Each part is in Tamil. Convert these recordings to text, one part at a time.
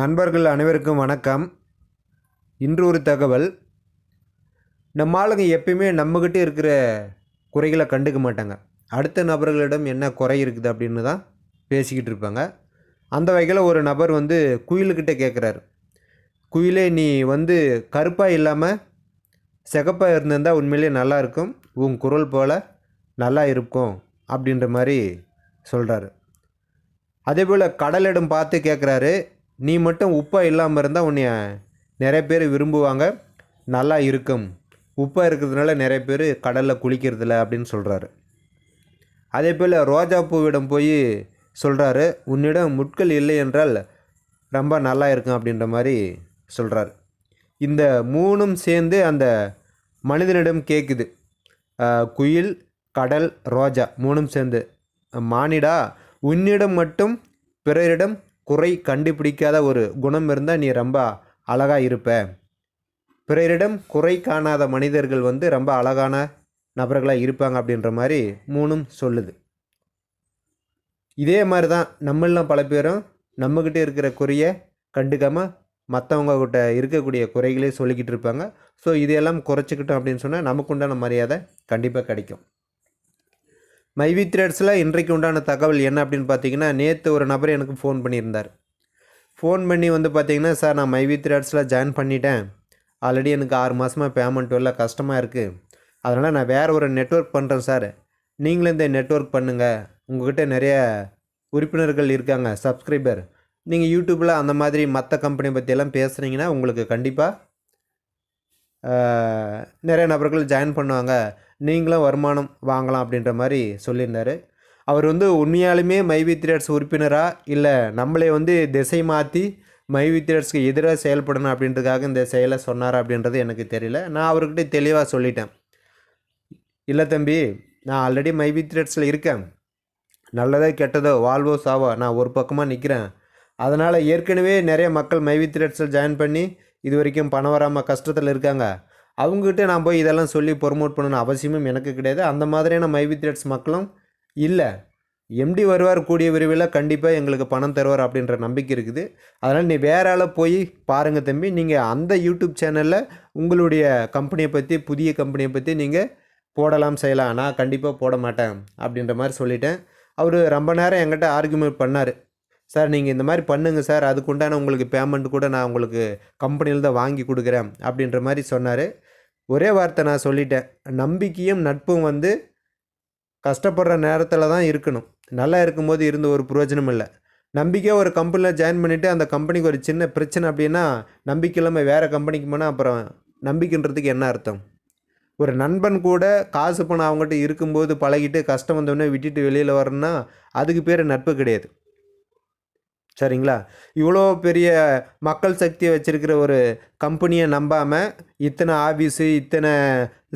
நண்பர்கள் அனைவருக்கும் வணக்கம். இன்று ஒரு தகவல். நம்ம ஆளுங்க எப்பயுமே நம்மக்கிட்ட இருக்கிற குறைகளை கண்டுக்க மாட்டாங்க. அடுத்த நபர்களிடம் என்ன குறை இருக்குது அப்படின்னு தான் பேசிக்கிட்டு இருப்பாங்க. அந்த வகையில் ஒரு நபர் வந்து குயிலுக்கிட்ட கேட்குறாரு குயிலே நீ வந்து கருப்பாக இல்லாமல் சிகப்பாக இருந்திருந்தால் உண்மையிலேயே நல்லாயிருக்கும் உன் குரல் போல் நல்லா இருக்கும். அப்படின்ற மாதிரி சொல்கிறாரு அதே போல் கடலிடம் பார்த்து கேட்குறாரு நீ மட்டும் உப்பாக இல்லாமல் இருந்தால் உன்னைய நிறைய பேர் விரும்புவாங்க. நல்லா இருக்கும். உப்பாக இருக்கிறதுனால நிறைய பேர் கடலில் குளிக்கிறதில்ல அப்படின்னு சொல்கிறாரு அதே போல் ரோஜா பூவிடம் போய் சொல்கிறாரு உன்னிடம் முட்கள் இல்லை என்றால் ரொம்ப நல்லா இருக்கும் அப்படின்ற மாதிரி சொல்கிறாரு இந்த மூணும் சேர்ந்து அந்த மனிதனிடம் கேட்குது குயில் கடல் ரோஜா மூணும் சேர்ந்து மானிடா உன்னிடம் மட்டும் பிறரிடம் குறை கண்டுபிடிக்காத ஒரு குணம் இருந்தால் நீ ரொம்ப அழகாக இருப்ப. பிறரிடம் குறை காணாத மனிதர்கள் வந்து ரொம்ப அழகான நபர்களாக இருப்பாங்க அப்படின்ற மாதிரி மூணும் சொல்லுது. இதே மாதிரி தான் நம்மளாம் பல பேரும் நம்மக்கிட்ட இருக்கிற குறையை கண்டுக்காமல் மற்றவங்க கிட்ட இருக்கக்கூடிய குறைகளே சொல்லிக்கிட்டு இருப்பாங்க. ஸோ இதையெல்லாம் குறைச்சிக்கிட்டோம் அப்படின்னு சொன்னால் நமக்குண்டான மரியாதை கண்டிப்பாக கிடைக்கும். மைவி த்ரெட்ஸில் இன்றைக்கு உண்டான தகவல் என்ன அப்படின்னு பார்த்தீங்கன்னா நேற்று ஒரு நபர் எனக்கு ஃபோன் பண்ணியிருந்தார். ஃபோன் பண்ணி வந்து பார்த்தீங்கன்னா சார் நான் மைவி த்ரெட்ஸில் ஜாயின் பண்ணிட்டேன். ஆல்ரெடி எனக்கு ஆறு மாதமாக பேமெண்ட் வரல கஷ்டமாக இருக்குது அதனால் நான் வேறு ஒரு நெட்வொர்க் பண்ணுறேன் சார். நீங்களும் இந்த நெட்ஒர்க் பண்ணுங்கள் உங்கள்கிட்ட நிறைய உறுப்பினர்கள் இருக்காங்க சப்ஸ்கிரைபர் நீங்கள் யூடியூப்பில் அந்த மாதிரி மற்ற கம்பெனி பற்றியெல்லாம் பேசுகிறீங்கன்னா உங்களுக்கு கண்டிப்பாக நிறைய நபர்கள் ஜாயின் பண்ணுவாங்க. நீங்களும் வருமானம் வாங்கலாம் அப்படின்ற மாதிரி சொல்லியிருந்தார். அவர் வந்து உண்மையாலுமே மைவி த்ரேட்ஸ் உறுப்பினரா? இல்லை நம்மளே வந்து திசை மாற்றி மைவி த்ரேட்ஸ்க்கு எதிராக செயல்படணும் அப்படின்றதுக்காக இந்த செயலை சொன்னார் அப்படின்றது எனக்கு தெரியல. நான் அவர்கிட்ட தெளிவாக சொல்லிட்டேன். இல்லை தம்பி நான் ஆல்ரெடி மைவி த்ரேட்ஸில் இருக்கேன். நல்லதோ கெட்டதோ வாழ்வோ சாவோ நான் ஒரு பக்கமாக நிற்கிறேன் அதனால் ஏற்கனவே நிறைய மக்கள் மைவி திரேட்ஸில் ஜாயின் பண்ணி இது வரைக்கும் பணம் வராமல் கஷ்டத்தில் இருக்காங்க. அவங்ககிட்ட நான் போய் இதெல்லாம் சொல்லி ப்ரொமோட் பண்ணணும் அவசியமும் எனக்கு கிடையாது. அந்த மாதிரியான மைவி த்ரெட்ஸ் மக்களும் இல்லை. எம்டி வருவார் கூடிய விரைவில் கண்டிப்பாக எங்களுக்கு பணம் தருவார் அப்படின்ற நம்பிக்கை இருக்குது. அதனால் நீ வேற ஆளை போய் பாருங்கள் தம்பி. நீங்கள் அந்த யூடியூப் சேனலில் உங்களுடைய கம்பெனியை பற்றி புதிய கம்பெனியை பற்றி நீங்கள் போடலாம் செய்யலாம் நான் கண்டிப்பாக போட மாட்டேன் அப்படின்ற மாதிரி சொல்லிட்டேன். அவர் ரொம்ப நேரம் என்கிட்ட ஆர்குமெண்ட் பண்ணார். சார் நீங்கள் இந்த மாதிரி பண்ணுங்கள் சார். அதுக்குண்டான உங்களுக்கு பேமெண்ட் கூட நான் உங்களுக்கு கம்பெனியில் தான் வாங்கி கொடுக்குறேன் அப்படின்ற மாதிரி சொன்னார். ஒரே வார்த்தை நான் சொல்லிட்டேன். நம்பிக்கையும் நட்பும் வந்து கஷ்டப்படுற நேரத்தில் தான் இருக்கணும். நல்லா இருக்கும்போது இருந்து ஒரு பிரயோஜனம் இல்லை. நம்பிக்கையாக ஒரு கம்பெனியில் ஜாயின் பண்ணிவிட்டு அந்த கம்பெனிக்கு ஒரு சின்ன பிரச்சனை அப்படின்னா நம்பிக்கை இல்லாமல் வேறு கம்பெனிக்கு போனால் அப்புறம் நம்பிக்கைன்றதுக்கு என்ன அர்த்தம்? ஒரு நண்பன் கூட காசு பணம் அவங்ககிட்ட இருக்கும்போது பழகிட்டு கஷ்டம் வந்தோடனே விட்டுட்டு வெளியில் வரணும்னா அதுக்கு பேர் நட்பு கிடையாது. சரிங்களா? இவ்வளோ பெரிய மக்கள் சக்தியை வச்சுருக்கிற ஒரு கம்பெனியை நம்பாமல் இத்தனை ஆஃபீஸு இத்தனை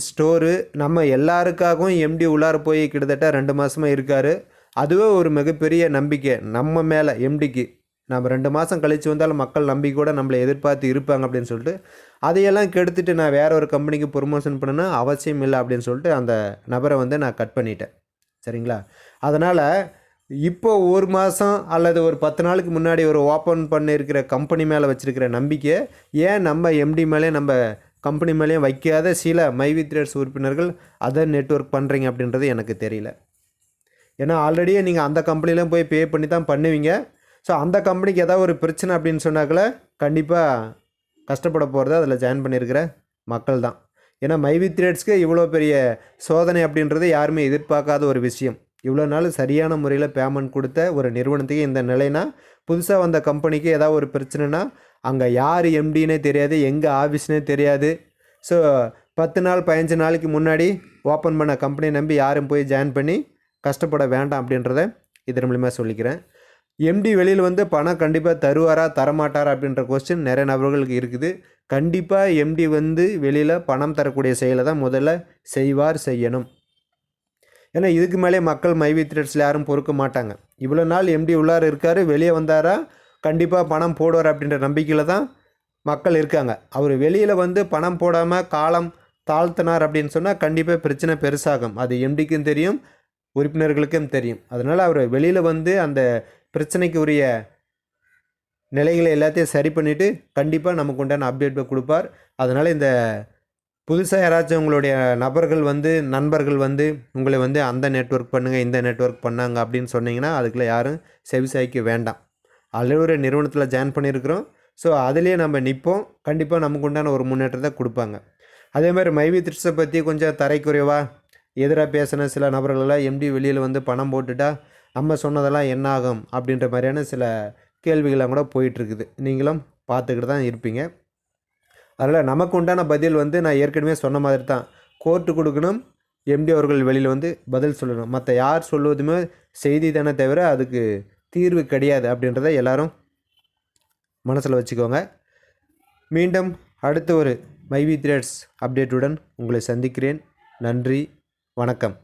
ஸ்டோரு நம்ம எல்லாருக்காகவும் எம்டி உள்ளார போய் கிட்டத்தட்ட ரெண்டு மாதமாக இருக்கார். அதுவே ஒரு மிகப்பெரிய நம்பிக்கை நம்ம மேலே எம்டிக்கு நம்ம ரெண்டு மாதம் கழித்து வந்தாலும் மக்கள் நம்பிக்கை கூட நம்மளை எதிர்பார்த்து இருப்பாங்க அப்படின்னு சொல்லிட்டு அதையெல்லாம் கெடுத்துட்டு நான் வேறு ஒரு கம்பெனிக்கு ப்ரொமோஷன் பண்ணணும் அவசியம் இல்லை அப்படின்னு சொல்லிட்டு அந்த நபரை வந்து நான் கட் பண்ணிட்டேன். சரிங்களா? அதனால் இப்போ ஒரு மாதம் அல்லது ஒரு பத்து நாளுக்கு முன்னாடி ஒரு ஓப்பன் பண்ணியிருக்கிற கம்பெனி மேலே வச்சுருக்கிற நம்பிக்கையை ஏன் நம்ம எம்டி மேலே நம்ம கம்பெனி மேலேயும் வைக்காத சில மைவி த்ரேட்ஸ் உறுப்பினர்கள் அதை நெட்வொர்க் பண்ணுறீங்க அப்படின்றது எனக்கு தெரியல. ஏன்னா ஆல்ரெடியே நீங்கள் அந்த கம்பெனிலாம் போய் பே பண்ணி தான் பண்ணுவீங்க. ஸோ அந்த கம்பெனிக்கு ஏதாவது ஒரு பிரச்சனை அப்படின்னு சொன்னாக்கில் கண்டிப்பாக கஷ்டப்பட போகிறது அதில் ஜாயின் பண்ணியிருக்கிற மக்கள் தான். ஏன்னா மைவி த்ரேட்ஸ்க்கு இவ்வளோ பெரிய சோதனை அப்படின்றது யாருமே எதிர்பார்க்காத ஒரு விஷயம். இவ்வளோ நாள் சரியான முறையில் பேமெண்ட் கொடுத்த ஒரு நிறுவனத்துக்கு இந்த நிலைனா புதுசாக வந்த கம்பெனிக்கு ஏதாவது ஒரு பிரச்சனைனா அங்கே யார் எம்டினே தெரியாது எங்கே ஆஃபீஸ்னே தெரியாது. ஸோ பத்து நாள் பதினஞ்சு நாளைக்கு முன்னாடி ஓப்பன் பண்ண கம்பெனி நம்பி யாரும் போய் ஜாயின் பண்ணி கஷ்டப்பட வேண்டாம் அப்படின்றத இதன் மூலிமா சொல்லிக்கிறேன். எம்டி வெளியில் வந்து பணம் கண்டிப்பாக தருவாரா தரமாட்டாரா அப்படின்ற கொஸ்டின் நிறைய நபர்களுக்கு இருக்குது. கண்டிப்பாக எம்டி வந்து வெளியில் பணம் தரக்கூடிய செயலை தான் முதல்ல செய்வார் செய்யணும். ஏன்னா இதுக்கு மேலே மக்கள் மைவி த்ரெட்ஸில் யாரும் பொறுக்க மாட்டாங்க. இவ்வளோ நாள் எம்டி உள்ளார் இருக்கார் வெளியே வந்தாரா? கண்டிப்பாக பணம் போடுவார் அப்படின்ற நம்பிக்கையில் தான் மக்கள் இருக்காங்க. அவர் வெளியில் வந்து பணம் போடாமல் காலம் தாழ்த்தினார் அப்படின்னு சொன்னால் கண்டிப்பாக பிரச்சனை பெருசாகும். அது எம்டிக்கும் தெரியும் உறுப்பினர்களுக்கும் தெரியும். அதனால் அவர் வெளியில் வந்து அந்த பிரச்சனைக்கு உரிய நிலைகளை எல்லாத்தையும் சரி பண்ணிவிட்டு கண்டிப்பாக நமக்கு உண்டான அப்டேட் கொடுப்பார். அதனால் இந்த புதுசாக யாராச்சும் உங்களுடைய நபர்கள் வந்து நண்பர்கள் வந்து உங்களை வந்து அந்த நெட்ஒர்க் பண்ணுங்கள் இந்த நெட்வொர்க் பண்ணாங்க அப்படின்னு சொன்னீங்கன்னா அதுக்குள்ளே யாரும் செவிசாய்க்க வேண்டாம். ஆல்ரெடி ஒரு நிறுவனத்தில் ஜாயின் பண்ணியிருக்கிறோம். ஸோ அதுலேயே நம்ம நிற்போம் கண்டிப்பாக நமக்கு உண்டான ஒரு முன்னேற்றத்தை கொடுப்பாங்க. அதே மாதிரி மைவி த்ரிட்ஸை பற்றி கொஞ்சம் தரைக்குறைவா எதிராக பேசின சில நபர்களெல்லாம் எம்டி வெளியில் வந்து பணம் போட்டுட்டா நம்ம சொன்னதெல்லாம் என்ன ஆகும் அப்படின்ற மாதிரியான சில கேள்விகள்லாம் கூட போயிட்டுருக்குது நீங்களும் பார்த்துக்கிட்டு தான் இருப்பீங்க. அதனால் நமக்கு உண்டான பதில் வந்து நான் ஏற்கனவே சொன்ன மாதிரி தான். கோர்ட்டு கொடுக்கணும் எம்டி அவர்கள் வெளியில் வந்து பதில் சொல்லணும். மற்ற யார் சொல்லுவதுமே செய்தி தானே தவிர அதுக்கு தீர்வு கிடையாது அப்படின்றத எல்லாரும் மனசில் வச்சுக்கோங்க. மீண்டும் அடுத்த ஒரு மைவி த்ரேட்ஸ் அப்டேட்டுடன் உங்களை சந்திக்கிறேன். நன்றி வணக்கம்.